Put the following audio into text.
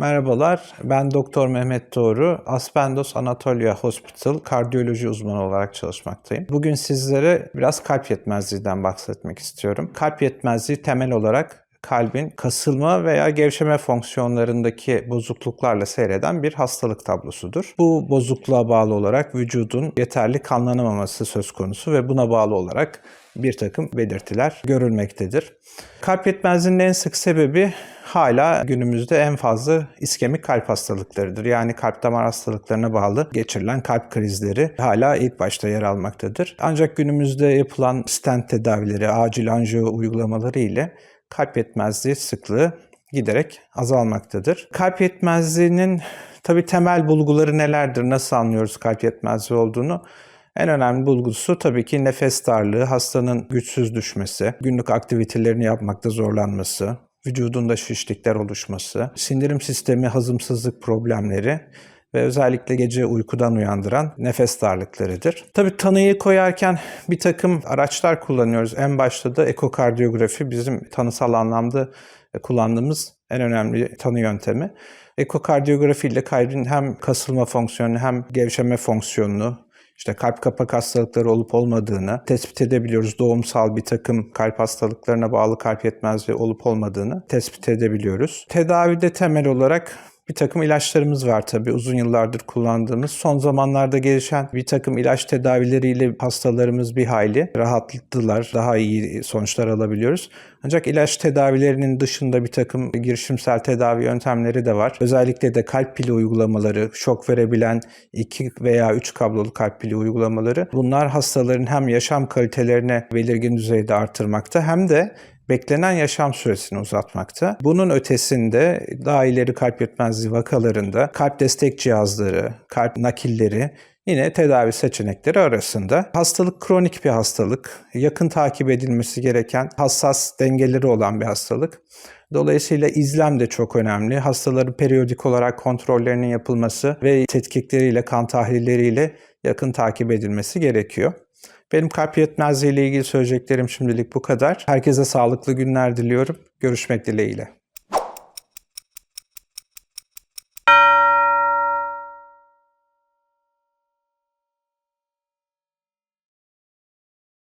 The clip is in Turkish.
Merhabalar, ben Doktor Mehmet Doğru, Aspendos Anatolia Hospital kardiyoloji uzmanı olarak çalışmaktayım. Bugün sizlere biraz kalp yetmezliğinden bahsetmek istiyorum. Kalp yetmezliği temel olarak kalbin kasılma veya gevşeme fonksiyonlarındaki bozukluklarla seyreden bir hastalık tablosudur. Bu bozukluğa bağlı olarak vücudun yeterli kanlanamaması söz konusu ve buna bağlı olarak bir takım belirtiler görülmektedir. Kalp yetmezliğinin en sık sebebi hala günümüzde en fazla iskemik kalp hastalıklarıdır. Yani kalp damar hastalıklarına bağlı geçirilen kalp krizleri hala ilk başta yer almaktadır. Ancak günümüzde yapılan stent tedavileri, acil anjiyo uygulamaları ile kalp yetmezliği sıklığı giderek azalmaktadır. Kalp yetmezliğinin tabi temel bulguları nelerdir? Nasıl anlıyoruz kalp yetmezliği olduğunu? En önemli bulgusu tabii ki nefes darlığı, hastanın güçsüz düşmesi, günlük aktivitelerini yapmakta zorlanması, vücudunda şişlikler oluşması, sindirim sistemi hazımsızlık problemleri ve özellikle gece uykudan uyandıran nefes darlıklarıdır. Tabii tanıyı koyarken bir takım araçlar kullanıyoruz. En başta da ekokardiyografi bizim tanısal anlamda kullandığımız en önemli tanı yöntemi. Ekokardiyografi ile kalbin hem kasılma fonksiyonunu hem gevşeme fonksiyonunu, işte kalp kapak hastalıkları olup olmadığını tespit edebiliyoruz. Doğumsal bir takım kalp hastalıklarına bağlı kalp yetmezliği olup olmadığını tespit edebiliyoruz. Tedavide temel olarak bir takım ilaçlarımız var tabii uzun yıllardır kullandığımız. Son zamanlarda gelişen bir takım ilaç tedavileriyle hastalarımız bir hayli rahatladılar. Daha iyi sonuçlar alabiliyoruz. Ancak ilaç tedavilerinin dışında bir takım girişimsel tedavi yöntemleri de var. Özellikle de kalp pili uygulamaları, şok verebilen 2 veya 3 kablolu kalp pili uygulamaları. Bunlar hastaların hem yaşam kalitelerini belirgin düzeyde artırmakta hem de beklenen yaşam süresini uzatmakta. Bunun ötesinde daha ileri kalp yetmezliği vakalarında kalp destek cihazları, kalp nakilleri yine tedavi seçenekleri arasında. Hastalık kronik bir hastalık. Yakın takip edilmesi gereken hassas dengeleri olan bir hastalık. Dolayısıyla izlem de çok önemli. Hastaların periyodik olarak kontrollerinin yapılması ve tetkikleriyle, kan tahlilleriyle yakın takip edilmesi gerekiyor. Benim kalp yetmezliği ile ilgili söyleyeceklerim şimdilik bu kadar. Herkese sağlıklı günler diliyorum. Görüşmek dileğiyle.